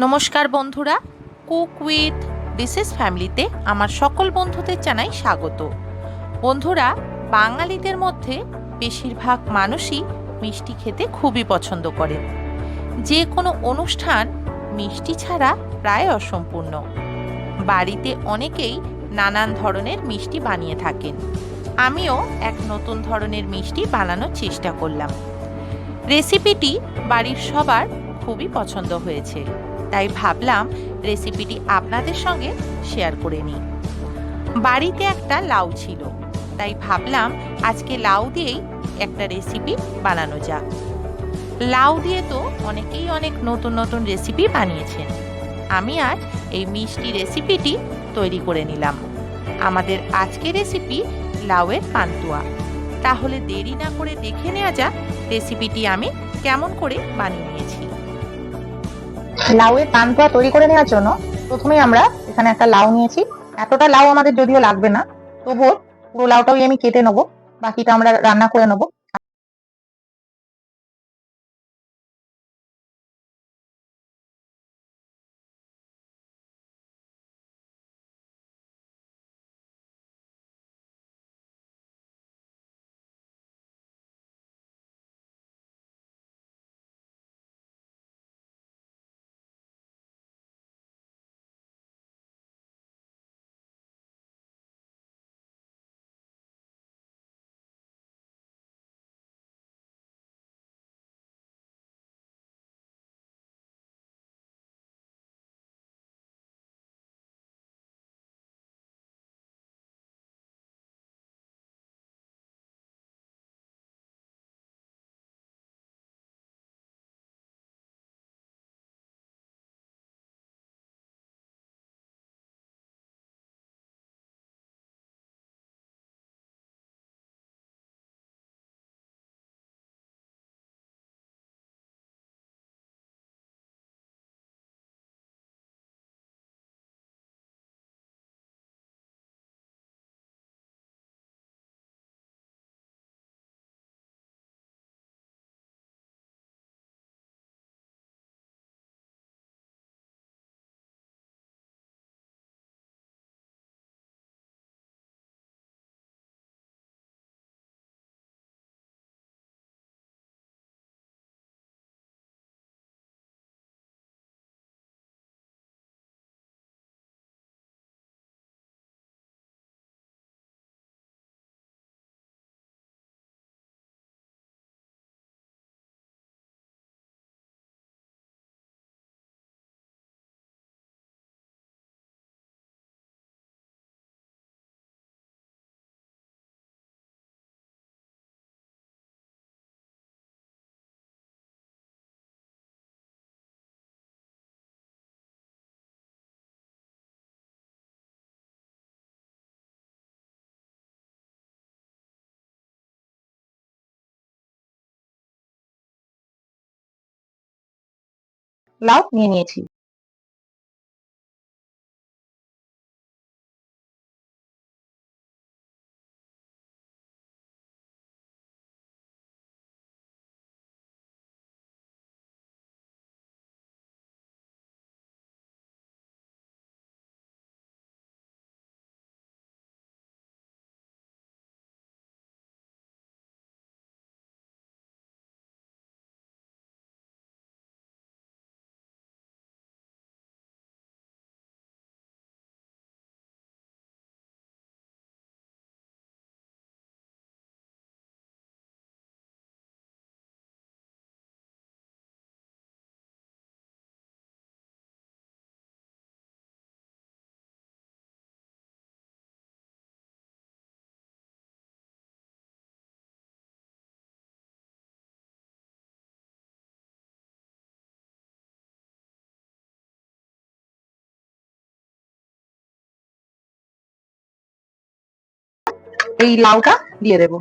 নমস্কার বন্ধুরা, cook with dishes ফ্যামিলিতে আমার সকল বন্ধুদের জানাই স্বাগত। বন্ধুরা, বাঙালিদের মধ্যে বেশিরভাগ মানুষই মিষ্টি খেতে খুবই পছন্দ করেন যে কোনো অনুষ্ঠান মিষ্টি ছাড়া প্রায় অসম্পূর্ণ। বাড়িতে অনেকেই নানান ধরনের মিষ্টি বানিয়ে থাকেন। আমিও এক নতুন ধরনের মিষ্টি বানানোর চেষ্টা করলাম। রেসিপিটি বাড়ির সবার খুবই পছন্দ হয়েছে। তাই ভাবলাম রেসিপিটি আপনাদের সঙ্গে শেয়ার করে নিই। বাড়িতে একটা লাউ ছিল, তাই ভাবলাম আজকে লাউ দিয়েই একটা রেসিপি বানানো যাক। লাউ দিয়ে তো অনেকেই অনেক নতুন নতুন রেসিপি বানিয়েছেন। আমি আজ এই মিষ্টি রেসিপিটি তৈরি করে নিলাম। আমাদের আজকের রেসিপি লাউয়ের পান্তুয়া। তাহলে দেরি না করে দেখে নেওয়া যাক রেসিপিটি আমি কেমন করে বানিয়ে নিয়েছি। লাউয়ের পান্তুয়া তৈরি করে নেওয়ার জন্য প্রথমে আমরা এখানে একটা লাউ নিয়েছি। এতটা লাউ আমাদের যদিও লাগবে না, তবুও পুরো লাউটাও আমি কেটে নেব, বাকিটা আমরা রান্না করে নেব। লাউ নিয়ে নিয়েছি। এই লাউটা দিয়ে দেবো।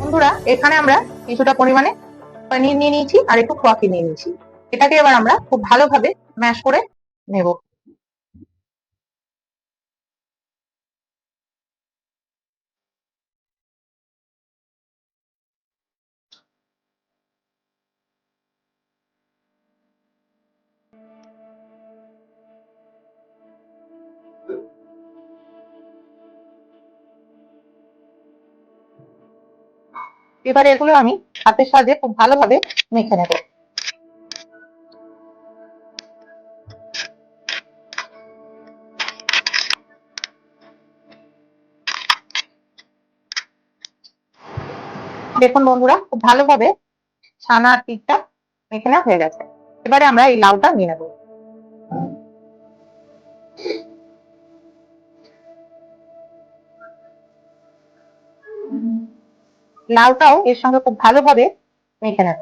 বন্ধুরা, এখানে আমরা কিছুটা পরিমাণে পনির নিয়ে নিয়েছি আর একটু খোয়াকি নিয়ে নিয়েছি। এটাকে এবার আমরা খুব ভালোভাবে ম্যাশ করে নেব। এবার এগুলো আমি হাতের সাহায্যে খুব ভালোভাবে মেখে নেব। দেখুন বন্ধুরা, খুব ভালোভাবে ছানার পিঠটা মেখে নেওয়া হয়ে গেছে। এবারে আমরা এই লাউটা নিয়ে নেব। লাউটাও এর সঙ্গে খুব ভালোভাবে মেখে নেব।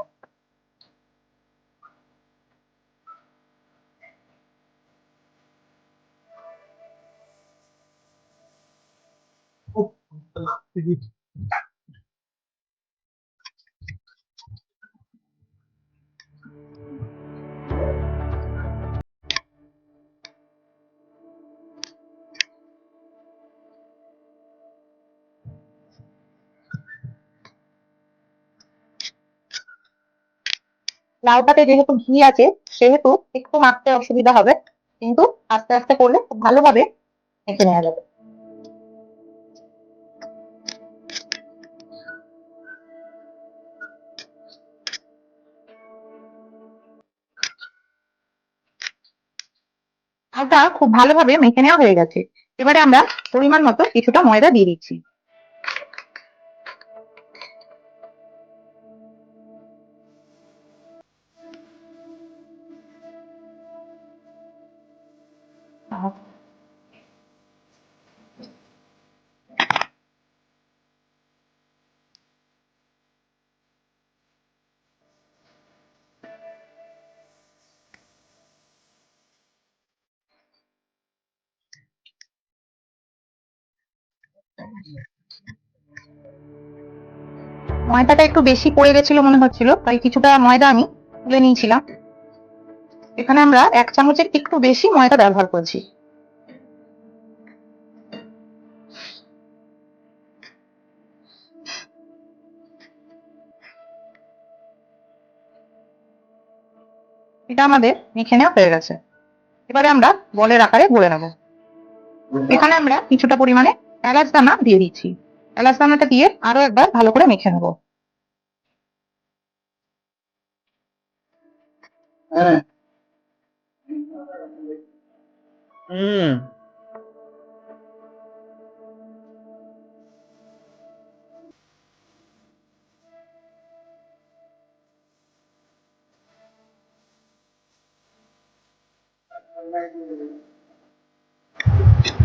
লাউটাতে যেহেতু ঘি আছে, সেহেতু একটু মাখতে অসুবিধা হবে। কিন্তু আস্তে আস্তে করলে খুব ভালোভাবে মেখে নেওয়া যাবে। লাউটা খুব ভালোভাবে মেখে নেওয়া হয়ে গেছে। এবারে আমরা পরিমাণ মতো কিছুটা ময়দা দিয়ে দিচ্ছি। ময়দাটা একটু বেশি পড়ে গেছিল মনে হচ্ছিল, তাই কিছুটা ময়দা আমি তুলে নিয়েছিলাম। এখানে আমরা এক চামচের একটু বেশি ময়দা ব্যবহার করেছি। এটা আমাদের মেখে নেওয়া হয়ে গেছে। এবারে আমরা বলের আকারে গড়ে নেব। এখানে আমরা কিছুটা পরিমাণে এলাচ দানা দিয়ে দিচ্ছি। এলাচ দানাটা দিয়ে আরও একবার ভালো করে মেখে নেব। হুম।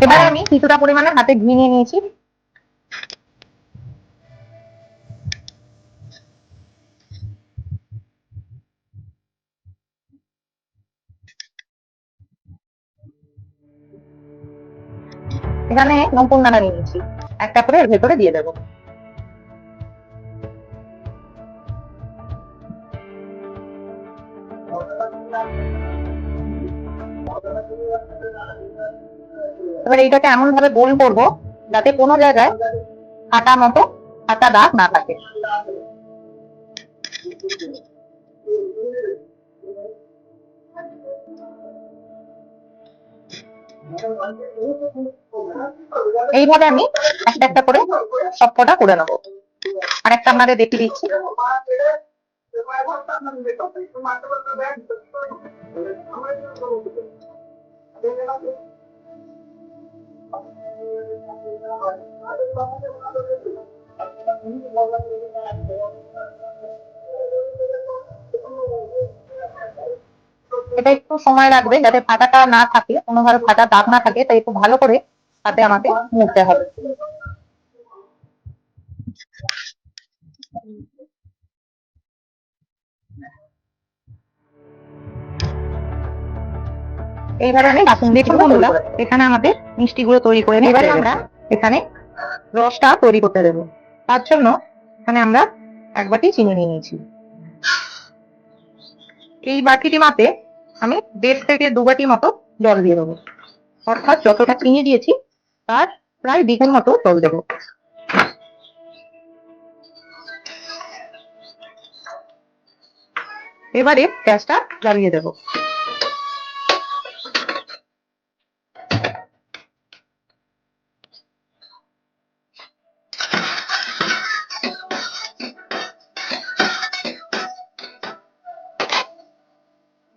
এবারে আমি কিছুটা পরিমাণে হাতে ঘি নিয়ে নিয়েছি। এখানে নমপুর নানা নিয়েছি। একটা করে ভেতরে দিয়ে দেবো। এবার এইটাকে এমন ভাবে গোল করব যাতে কোনো জায়গায় কাটা মতো কাটা দাগ না থাকে। এইভাবে আমি একটা একটা করে সবকটা করে নেব। আরেকটা আপনাদের দেখিয়ে দিচ্ছি। এটা একটু সময় লাগবে, যাতে ফাটাটা না থাকে কোনোভাবে ফাটা দাগ না থাকে, তাই একটু ভালো করে তাতে আমাকে মুড়তে হবে। এইভাবে আমি বাসন্তী বন্ধুরা এখানে আমাদের মিষ্টি গুলো তৈরি করে নিই এবারে আমরা এখানে রসটা তৈরি করতে দেবো। তার জন্য এখানে আমরা এক বাটি চিনি নিয়ে নিয়েছি। এই বাটিটি মাপে আমি দেড় থেকে দু বাটি মতো জল দিয়ে দেবো। অর্থাৎ যতটা চিনি দিয়েছি তার প্রায় দ্বিগুণ মতো জল দেবো। এবারে গ্যাসটা জ্বালিয়ে দেবো।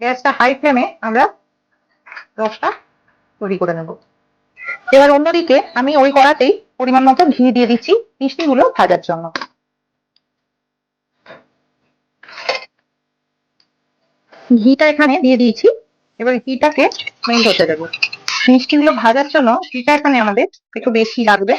গ্যাসটা হাই ফ্লেমে আমরা রসটা তৈরি করে নেব। এবার অন্যদিকে আমি ওই কড়াতেই পরিমাণ মতো ঘি দিয়ে দিচ্ছি মিষ্টিগুলো ভাজার জন্য। ঘিটা এখানে দিয়ে দিয়েছি। এবার ঘিটাকে মেল্ট হতে দেবো। মিষ্টিগুলো ভাজার জন্য ঘিটা এখানে আমাদের একটু বেশি লাগবে।